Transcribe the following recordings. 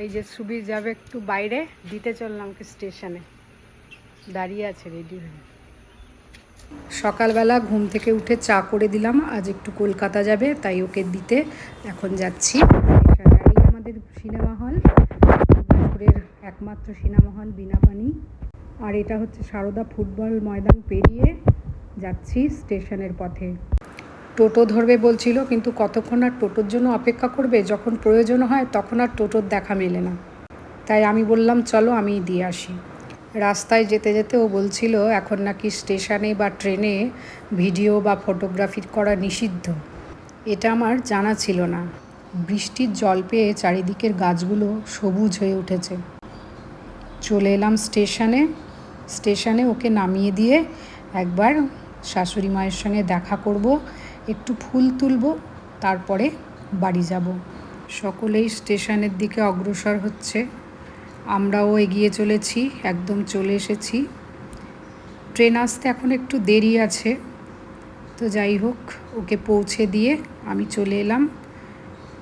এই যে সুবি যাবে একটু বাইরে, দিতে চললাম কি স্টেশনে। দাঁড়িয়ে আছে রেডি হয়ে। সকালবেলা ঘুম থেকে উঠে চা করে দিলাম, আজ একটু কলকাতা যাবে, তাই ওকে দিতে এখন যাচ্ছি। আমাদের সিনেমা হল দুর্গাপুরের একমাত্র সিনেমা হল বিনাপানি আর এটা হচ্ছে সারদা ফুটবল ময়দান পেরিয়ে যাচ্ছি স্টেশনের পথে। টোটো ধরবে বলছিল, কিন্তু কতক্ষণ আর টোটোর জন্য অপেক্ষা করবে? যখন প্রয়োজন হয় তখন আর টোটোর দেখা মেলে না। তাই আমি বললাম, চলো আমি দিয়ে আসি। রাস্তায় যেতে যেতে ও বলছিল, এখন নাকি স্টেশনে বা ট্রেনে ভিডিও বা ফটোগ্রাফি করা নিষিদ্ধ। এটা আমার জানা ছিল না। বৃষ্টির জল পেয়ে চারিদিকের গাছগুলো সবুজ হয়ে উঠেছে। চলে এলাম স্টেশনে। স্টেশনে ওকে নামিয়ে দিয়ে একবার শাশুড়ি মায়ের সঙ্গে দেখা করব। একটু ফুল তুলব, তারপরে বাড়ি যাব। সকলেই স্টেশনের দিকে অগ্রসর হচ্ছে। আমরাও এগিয়ে চলেছি, একদম চলে এসেছি। ট্রেন আসতে এখন একটু দেরি আছে। তো যাই হোক, ওকে পৌঁছে দিয়ে আমি চলে এলাম।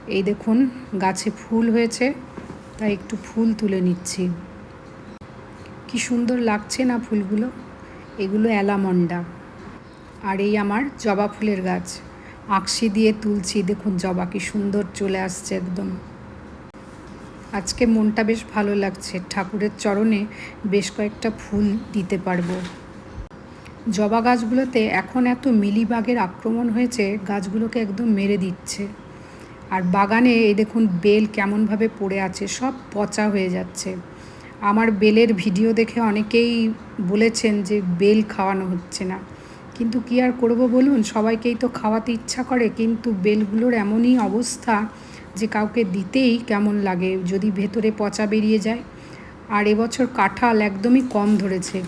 এই দেখুন, গাছে ফুল হয়েছে, তাই একটু ফুল তুলে নিচ্ছি। কি সুন্দর লাগছে না ফুলগুলো? এগুলো অ্যালামন্ডা। আর এই আমার জবা ফুলের গাছ। আঁকশি দিয়ে তুলছি, দেখুন জবা কি সুন্দর চলে আসছে একদম। আজকে মনটা বেশ ভালো লাগছে, ঠাকুরের চরণে বেশ কয়েকটা ফুল দিতে পারব। জবা গাছগুলোতে এখন এত মিলিবাগের আক্রমণ হয়েছে, গাছগুলোকে একদম মেরে দিচ্ছে। আর বাগানে এই দেখুন বেল কেমনভাবে পড়ে আছে, সব পচা হয়ে যাচ্ছে। আমার বেলের ভিডিও দেখে অনেকেই বলেছেন যে বেল খাওয়ানো হচ্ছে না। কিন্তু কি আর করব বলুন? সবাইকেই তো খাওয়াতে ইচ্ছা করে, কিন্তু বেলগুলোর এমনই অবস্থা যে কাউকে দিতেই কেমন লাগে, যদি ভেতরে পচা বেরিয়ে যায়। আর এবছর কাঁঠাল একদমই কম ধরেছে।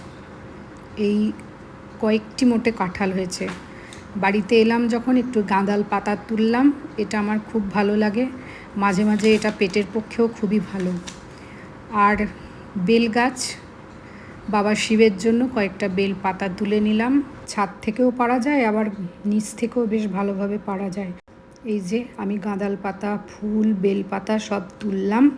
এই কয়েকটি মোটে কাঁঠাল হয়েছে। বাড়িতে এলাম যখন একটু গাঁদাল পাতা তুললাম, এটা আমার খুব ভালো লাগে। মাঝে মাঝে এটা পেটের পক্ষেও খুবই ভালো। আর বেল গাছ বাবা শিবের জন্য কয়েকটা বেল পাতা তুলে নিলাম। ছাদ থেকেও পারা যায়, আবার নিচ থেকেও বেশ ভালোভাবে পারা যায়। এই যে আমি গাঁদাল পাতা, ফুল, বেল পাতা সব তুললাম।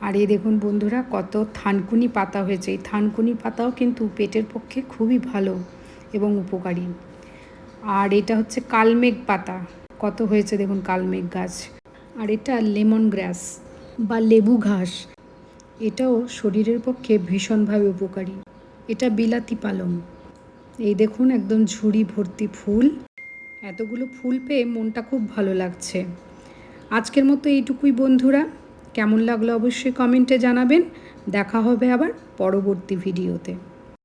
আর এই দেখুন বন্ধুরা, কত থানকুনি পাতা হয়েছে। এই থানকুনি পাতাও কিন্তু পেটের পক্ষে খুবই ভালো এবং উপকারী। আর এটা হচ্ছে কালমেঘ পাতা। কত হয়েছে দেখুন কালমেঘ গাছ। আর এটা লেমন গ্রাস বা লেবু ঘাস। এটাও শরীরের পক্ষে ভীষণভাবে উপকারী। এটা বিলাতি পালং। এই দেখুন একদম ঝুড়ি ভর্তি ফুল। এতগুলো ফুল পেয়ে মনটা খুব ভালো লাগছে। আজকের মতো এইটুকুই বন্ধুরা। কেমন লাগল অবশ্যই কমেন্টে জানাবেন। দেখা হবে আবার পরবর্তী ভিডিওতে।